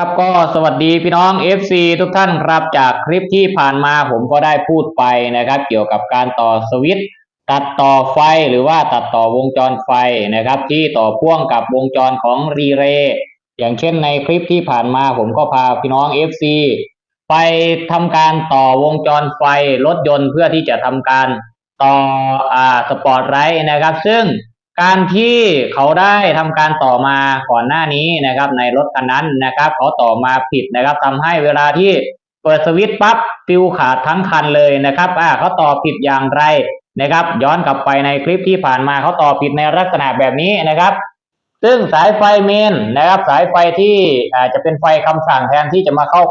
ครับก็สวัสดีพี่น้อง FC ทุกท่านครับจากคลิปที่ผ่านมาผมก็ได้พูดไปนะครับ เกี่ยวกับการต่อสวิตตัดต่อไฟหรือว่าตัดต่อวงจรไฟนะครับ ที่ต่อพ่วงกับวงจรของรีเลย์อย่างเช่นในคลิปที่ผ่านมาผมก็พาพี่น้อง FC ไปทำการต่อวงจรไฟรถยนต์เพื่อที่จะทำการต่ออ่าสปอร์ตไลท์นะครับ ซึ่ง การที่เขาได้ทำการต่อมาก่อนหน้านี้นะครับ ในรถคันนั้นนะครับ เขาต่อมาผิดนะครับทำให้เวลาที่เปิดสวิตช์ปั๊บฟิวขาดทั้งคันเลยนะครับอ่าเขาต่อผิดอย่างไรนะครับ ย้อนกลับไปในคลิปที่ผ่านมาเขาต่อผิดในลักษณะแบบนี้นะครับ ซึ่งสายไฟเมนนะครับ สายไฟที่อาจจะเป็นไฟคำสั่งแทนที่จะมาเข้า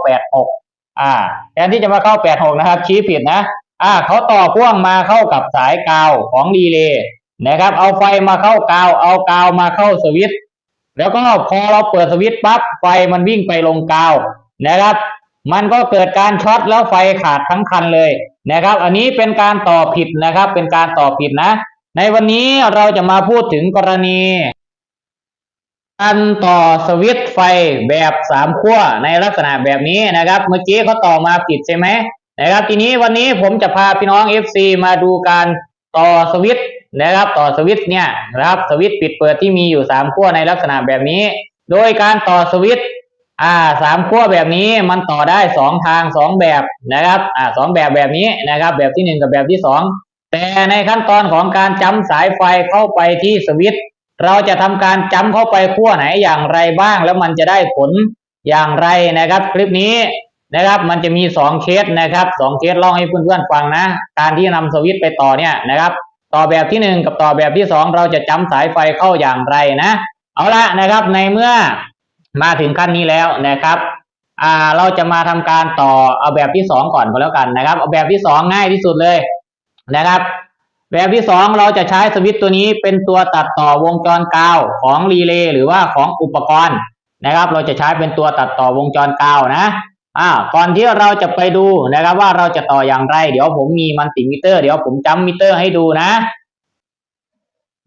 86อ่า แทนที่จะมาเข้า86นะครับ ชี้ผิดนะอ่าเขาต่อพ่วงมาเข้ากับสายกาวของรีเลย์ นะครับ เอาไฟมาเข้ากาว เอากาวมาเข้าสวิตช์แล้วก็พอเราเปิดสวิตช์ปั๊บไฟมันวิ่งไปลงกาวนะครับ มันก็เกิดการช็อตแล้วไฟขาดทั้งคันเลยนะครับ อันนี้เป็นการต่อผิดนะครับ เป็นการต่อผิดนะ ในวันนี้เราจะมาพูดถึงกรณีการต่อสวิตช์ไฟแบบสามขั้วในลักษณะแบบนี้นะครับ เมื่อกี้เขาต่อมาผิดใช่ไหมนะครับ ทีนี้วันนี้ผมจะพาพี่น้อง FC มาดูการต่อสวิตช์ นะครับต่อสวิตช์เนี่ยนะครับสวิตช์ปิดเปิดที่มีอยู่สามขั้วในลักษณะแบบนี้ โดยการต่อสวิตช์อ่าสามขั้วแบบนี้มันต่อได้สองทางสองแบบนะครับอ่าสองแบบแบบนี้นะครับ แบบที่หนึ่งกับแบบที่สองแต่ในขั้นตอนของการจำสายไฟเข้าไปที่สวิตช์เราจะทำการจำเข้าไปขั้วไหนอย่างไรบ้าง แล้วมันจะได้ผลอย่างไรนะครับ คลิปนี้นะครับ มันจะมีสองเคสนะครับสองเคสเล่าให้เพื่อนๆฟังนะ การที่นำสวิตช์ไปต่อเนี่ยนะครับ ต่อแบบที่หนึ่งกับต่อแบบที่สองเราจะจำสายไฟเข้าอย่างไรนะ เอาละนะครับในเมื่อมาถึงขั้นนี้แล้วนะครับอ่าเราจะมาทำการต่อเอาแบบที่สองก่อนก็แล้วกันนะครับ เอาแบบที่สองง่ายที่สุดเลยนะครับ แบบที่สองเราจะใช้สวิตช์ตัวนี้เป็นตัวตัดต่อวงจรกาวของรีเลย์หรือว่าของอุปกรณ์นะครับ เราจะใช้เป็นตัวตัดต่อวงจรกาวนะ อ่าก่อนที่เราจะไปดูนะครับว่าเราจะต่ออย่างไร เดี๋ยวผมมีมันติมิเตอร์ เดี๋ยวผมจำมิเตอร์ให้ดูนะ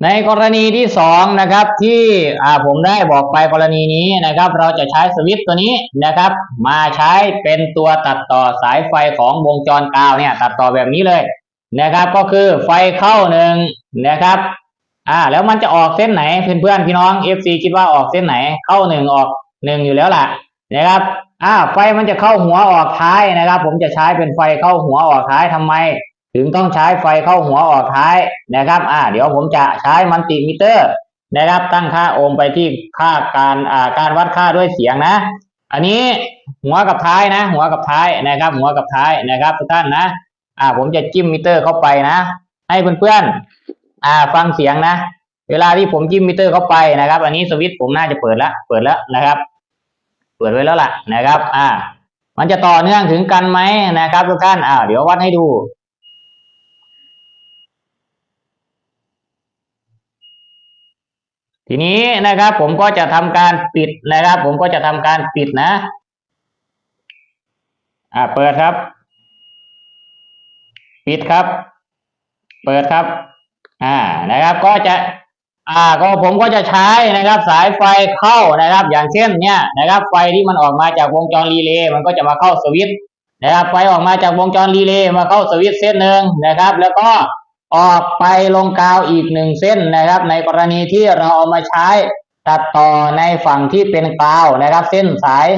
ในกรณีที่สองนะครับที่อ่าผมได้บอกไปกรณีนี้นะครับ เราจะใช้สวิตช์ตัวนี้นะครับ มาใช้เป็นตัวตัดต่อสายไฟของวงจรกาวเนี่ย ตัดต่อแบบนี้เลยนะครับ ก็คือไฟเข้าหนึ่งนะครับอ่าแล้วมันจะออกเส้นไหนเพื่อนเพื่อนๆพี่น้อง FC คิดว่าออกเส้นไหนเข้าหนึ่งออกหนึ่งอยู่แล้วล่ะ นะครับอ่าไฟมันจะเข้าหัวออกท้ายนะครับ ผมจะใช้เป็นไฟเข้าหัวออกท้ายทำไม ถึงต้องใช้ไฟเข้าหัวออกท้ายนะครับอ่าเดี๋ยวผมจะใช้มันติมิเตอร์นะครับ ตั้งค่าโอห์มไปที่ค่าการอ่าการวัดค่าด้วยเสียงนะ อันนี้หัวกับท้ายนะ หัวกับท้ายนะครับ หัวกับท้ายนะครับทุกท่านนะอ่าผมจะจิ้มมิเตอร์เข้าไปนะ ให้เพื่อนๆอ่าฟังเสียงนะ เวลาที่ผมจิ้มมิเตอร์เข้าไปนะครับ อันนี้สวิตช์ผมน่าจะเปิดแล้วเปิดแล้วนะครับ เปิดไว้แล้วล่ะนะครับ อ่า มันจะต่อเนื่องถึงกันไหมนะครับทุกท่านอ่าเดี๋ยววัดให้ดูทีนี้นะครับ ผมก็จะทำการปิดนะครับ ผมก็จะทำการปิดนะ อ่าเปิดครับ ปิดครับ เปิดครับ อ่านะครับ ก็จะ อ่าก็ผมก็จะใช้นะครับสายไฟเข้านะครับ อย่างเช่นเนี่ยนะครับ ไฟที่มันออกมาจากวงจรรีเลย์มันก็จะมาเข้าสวิตช์นะครับ ไฟออกมาจากวงจรรีเลย์มาเข้าสวิตช์เส้นหนึ่งนะครับ แล้วก็ออกไปลงกาวอีกหนึ่งเส้นนะครับ ในกรณีที่เราเอามาใช้ตัดต่อในฝั่งที่เป็นกาวนะครับ เส้นสาย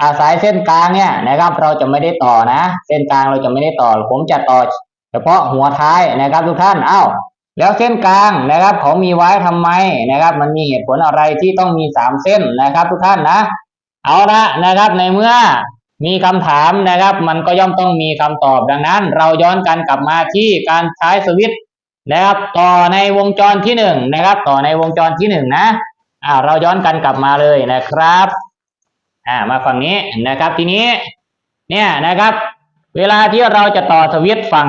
อาสายเส้นกลางเนี่ยนะครับ เราจะไม่ได้ต่อนะ เส้นกลางเราจะไม่ได้ต่อ ผมจะต่อ เฉพาะหัวท้ายนะครับ ทุกท่านอ้าว แล้วเส้นกลางนะครับเขามีไว้ทำไมนะครับ มันมีเหตุผลอะไรที่ต้องมีสามเส้นนะครับ ทุกท่านนะ เอาละนะครับในเมื่อมีคำถามนะครับ มันก็ย่อมต้องมีคำตอบดังนั้น เราย้อนกันกลับมาที่การใช้สวิตช์นะครับ ต่อในวงจรที่หนึ่งนะครับ ต่อในวงจรที่หนึ่งนะอ่าเราย้อนกันกลับมาเลยนะครับอ่ามาฝั่งนี้นะครับทีนี้เนี่ยนะครับ เวลาที่เราจะต่อสวิตช์ฝั่ง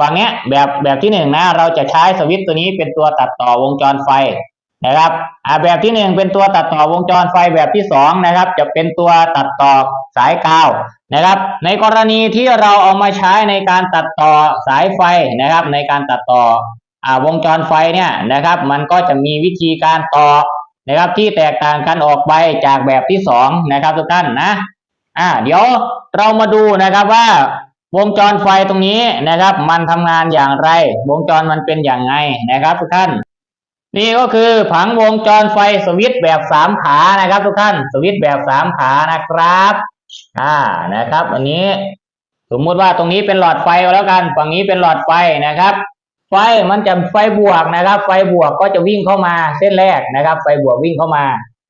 ฝั่งเนี้ยแบบแบบที่หนึ่งนะเราจะใช้สวิตช์ตัวนี้เป็นตัวตัดต่อวงจรไฟนะครับอ่าแบบที่หนึ่งเป็นตัวตัดต่อวงจรไฟแบบที่สองนะครับ จะเป็นตัวตัดต่อสายกาวนะครับ ในกรณีที่เราเอามาใช้ในการตัดต่อสายไฟนะครับ ในการตัดต่ออ่าวงจรไฟเนี่ยนะครับ มันก็จะมีวิธีการต่อนะครับที่แตกต่างกันออกไปจากแบบที่สองนะครับทุกท่านนะอ่าเดี๋ยวเรามาดูนะครับว่า วงจรไฟตรงนี้นะครับ มันทำงานอย่างไร วงจรมันเป็นอย่างไงนะครับ ทุกท่าน นี่ก็คือผังวงจรไฟสวิตช์แบบสามขานะครับ ทุกท่านสวิตช์แบบสามขานะครับอ่านะครับ อันนี้สมมุติว่าตรงนี้เป็นหลอดไฟแล้วกัน ฝั่งนี้เป็นหลอดไฟนะครับ ไฟมันจะไฟบวกนะครับ ไฟบวกก็จะวิ่งเข้ามาเส้นแรกนะครับ ไฟบวกวิ่งเข้ามา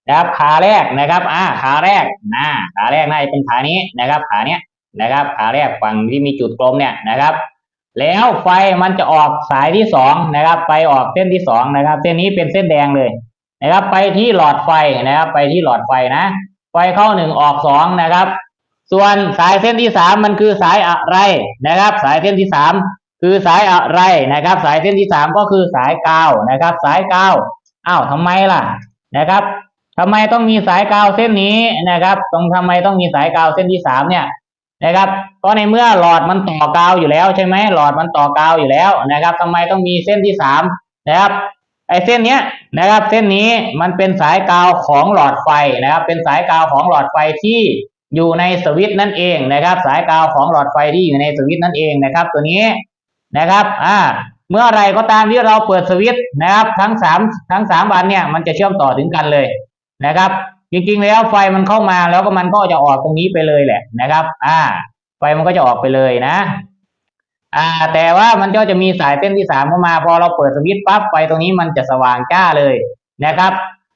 นะครับ ขาแรกนะครับ อ่า ขาแรกนะขาแรกน่าจะเป็นขานี้นะครับ ขาเนี้ย นะครับขาแรกฝั่งที่มีจุดกลมเนี่ยนะครับ แล้วไฟมันจะออกสายที่สองนะครับไปออกเส้นที่สองนะครับ เส้นนี้เป็นเส้นแดงเลยนะครับ ไปที่หลอดไฟนะครับ ไปที่หลอดไฟนะ ไฟเข้าหนึ่งออกสองนะครับ ส่วนสายเส้นที่สามมันคือสายอะไรนะครับ สายเส้นที่สามคือสายอะไรนะครับ สายเส้นที่สามก็คือสายกาวนะครับ สายกาวอ้าวทำไมล่ะนะครับทำไมต้องมีสายกาวเส้นนี้นะครับตรงทำไมต้องมีสายกาวเส้นที่สามเนี่ย นะครับ ก็ในเมื่อหลอดมันต่อกาวอยู่แล้วใช่ไหมหลอดมันต่อกาวอยู่แล้วนะครับทำไมต้องมีเส้นที่สามนะครับไอเส้นเนี้ยนะครับเส้นนี้มันเป็นสายกาวของหลอดไฟนะครับ เป็นสายกาวของหลอดไฟที่อยู่ในสวิตช์นั่นเองนะครับ สายกาวของหลอดไฟที่อยู่ในสวิตช์นั่นเองนะครับ ตัวนี้นะครับอ่าเมื่อไรก็ตามที่เราเปิดสวิตช์นะครับ ทั้งสามทั้งสามอันเนี่ยมันจะเชื่อมต่อถึงกันเลยนะครับ จริงๆแล้วไฟมันเข้ามาแล้วก็มันก็จะออกตรงนี้ไปเลยแหละนะครับ อ่า ไฟมันก็จะออกไปเลยนะ อ่า แต่ว่ามันก็จะมีสายเส้นที่สามเข้ามา พอเราเปิดสวิตช์ปั๊บไฟตรงนี้มันจะสว่างจ้าเลยนะครับ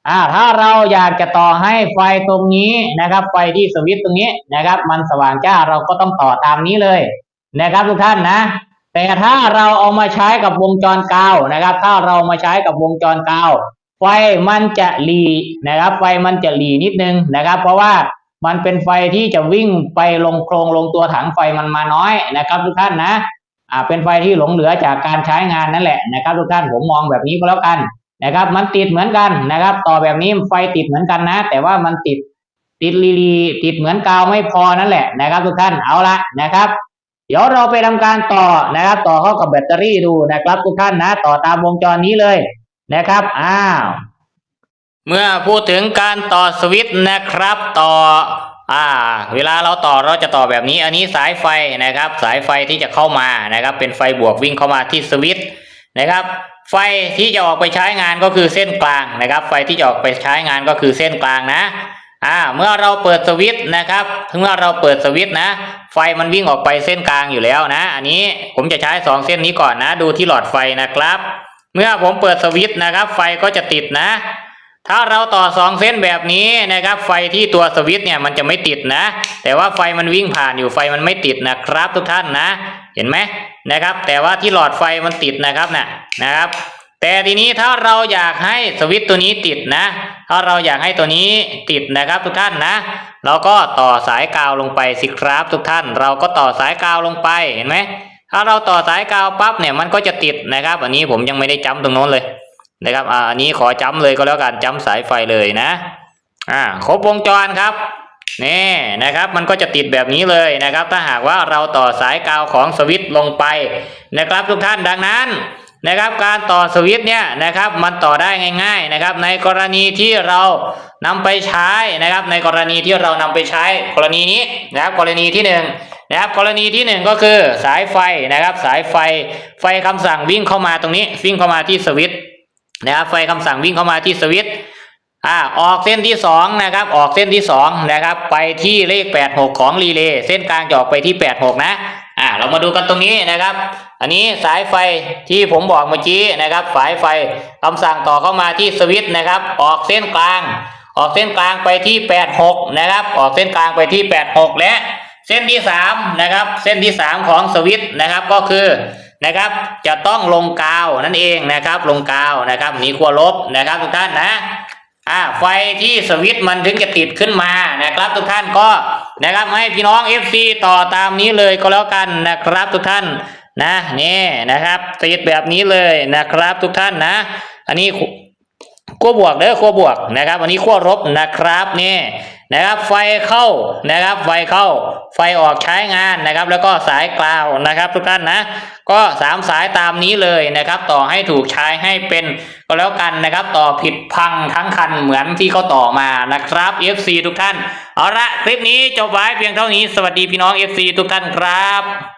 อ่า ถ้าเราอยากจะต่อให้ไฟตรงนี้นะครับ ไฟที่สวิตช์ตรงนี้นะครับ มันสว่างจ้าเราก็ต้องต่อตามนี้เลยนะครับ ทุกท่านนะ แต่ถ้าเราเอามาใช้กับวงจรกาวนะครับ ถ้าเรามาใช้กับวงจรกาว ไฟมันจะหลีนะครับ ไฟมันจะหลีนิดนึงนะครับ เพราะว่ามันเป็นไฟที่จะวิ่งไปลงโครงลงตัวถังไฟมันมาน้อยนะครับ ทุกท่านนะอ่าเป็นไฟที่หลงเหลือจากการใช้งานนั่นแหละนะครับ ทุกท่านผมมองแบบนี้ก็แล้วกันนะครับ มันติดเหมือนกันนะครับ ต่อแบบนี้ไฟติดเหมือนกันนะ แต่ว่ามันติดติดลีลีติดเหมือนกาวไม่พอนั่นแหละนะครับ ทุกท่านเอาละนะครับ เดี๋ยวเราไปทำการต่อนะครับ ต่อเข้ากับแบตเตอรี่ดูนะครับ ทุกท่านนะ ต่อตามวงจรนี้เลย นะครับ อ้าว เมื่อพูดถึงการต่อสวิตช์นะครับ ต่อ อ่า เวลาเราต่อเราจะต่อแบบนี้ อันนี้สายไฟนะครับ สายไฟที่จะเข้ามานะครับ เป็นไฟบวกวิ่งเข้ามาที่สวิตช์นะครับ ไฟที่จะออกไปใช้งานก็คือเส้นกลางนะครับ ไฟที่จะออกไปใช้งานก็คือเส้นกลางนะอ่าเมื่อเราเปิดสวิตช์นะครับเมื่อเราเปิดสวิตช์นะ ไฟมันวิ่งออกไปเส้นกลางอยู่แล้วนะ อันนี้ผมจะใช้สองเส้นนี้ก่อนนะ ดูที่หลอดไฟนะครับ เมื่อผมเปิดสวิตช์นะครับ ไฟก็จะติดนะ ถ้าเราต่อสองเส้นแบบนี้นะครับ ไฟที่ตัวสวิตช์เนี่ยมันจะไม่ติดนะ แต่ว่าไฟมันวิ่งผ่านอยู่ไฟมันไม่ติดนะครับ ทุกท่านนะ เห็นไหมนะครับ แต่ว่าที่หลอดไฟมันติดนะครับนะนะครับ แต่ทีนี้ถ้าเราอยากให้สวิตช์ตัวนี้ติดนะ ถ้าเราอยากให้ตัวนี้ติดนะครับ ทุกท่านนะ เราก็ต่อสายกาวลงไปสิครับทุกท่าน เราก็ต่อสายกาวลงไปเห็นไหม ถ้าเราต่อสายกาวปั๊บเนี่ยมันก็จะติดนะครับ อันนี้ผมยังไม่ได้จำตรงโน้นเลยนะครับอ่าอันนี้ขอจำเลยก็แล้วกันจำสายไฟเลยนะอ่าครบวงจรครับนี่นะครับมันก็จะติดแบบนี้เลยนะครับ ถ้าหากว่าเราต่อสายกาวของสวิตช์ลงไปนะครับทุกท่านดังนั้น นะครับการต่อสวิตช์เนี่ยนะครับมันต่อได้ง่าย ๆนะครับ ในกรณีที่เรานำไปใช้นะครับ ในกรณีที่เรานำไปใช้กรณีนี้นะครับกรณีที่หนึ่งนะครับกรณีที่หนึ่งก็คือสายไฟนะครับ สายไฟไฟคำสั่งวิ่งเข้ามาตรงนี้วิ่งเข้ามาที่สวิตช์นะครับไฟคำสั่งวิ่งเข้ามาที่สวิตช์อ่าออกเส้นที่สองนะครับออกเส้นที่สองนะครับไปที่เลขแปดหกของรีเลย์เส้นกลางจะออกไปที่แปดหกนะอ่าเรามาดูกันตรงนี้นะครับ อันนี้สายไฟที่ผมบอกเมื่อกี้นะครับ สายไฟคำสั่งต่อเข้ามาที่สวิตช์นะครับ ออกเส้นกลาง ออกเส้นกลางไปที่แปดหกนะครับ ออกเส้นกลางไปที่แปดหกและเส้นที่สามนะครับเส้นที่สามของสวิตช์นะครับก็คือนะครับจะต้องลงกาวนั่นเองนะครับ ลงกาวนะครับนี่ขั้วลบนะครับทุกท่านนะอ่าไฟที่สวิตช์มันถึงจะติดขึ้นมานะครับ ทุกท่านก็นะครับให้พี่น้อง FC ต่อตามนี้เลยก็แล้วกันนะครับทุกท่าน นะนี่นะครับติดแบบนี้เลยนะครับ ทุกท่านนะ อันนี้ขั้วบวกเด้อขั้วบวกนะครับ อันนี้ขั้วลบนะครับนี่นะครับไฟเข้านะครับไฟเข้า ไฟออกใช้งานนะครับ แล้วก็สายกลาวนะครับ ทุกท่านนะ ก็สามสายตามนี้เลยนะครับ ต่อให้ถูกใช้ให้เป็นก็แล้วกันนะครับ ต่อผิดพังทั้งคันเหมือนที่เขาต่อมานะครับ FC ทุกท่าน เอาละคลิปนี้จบไว้เพียงเท่านี้สวัสดีพี่น้อง FC ทุกท่านครับ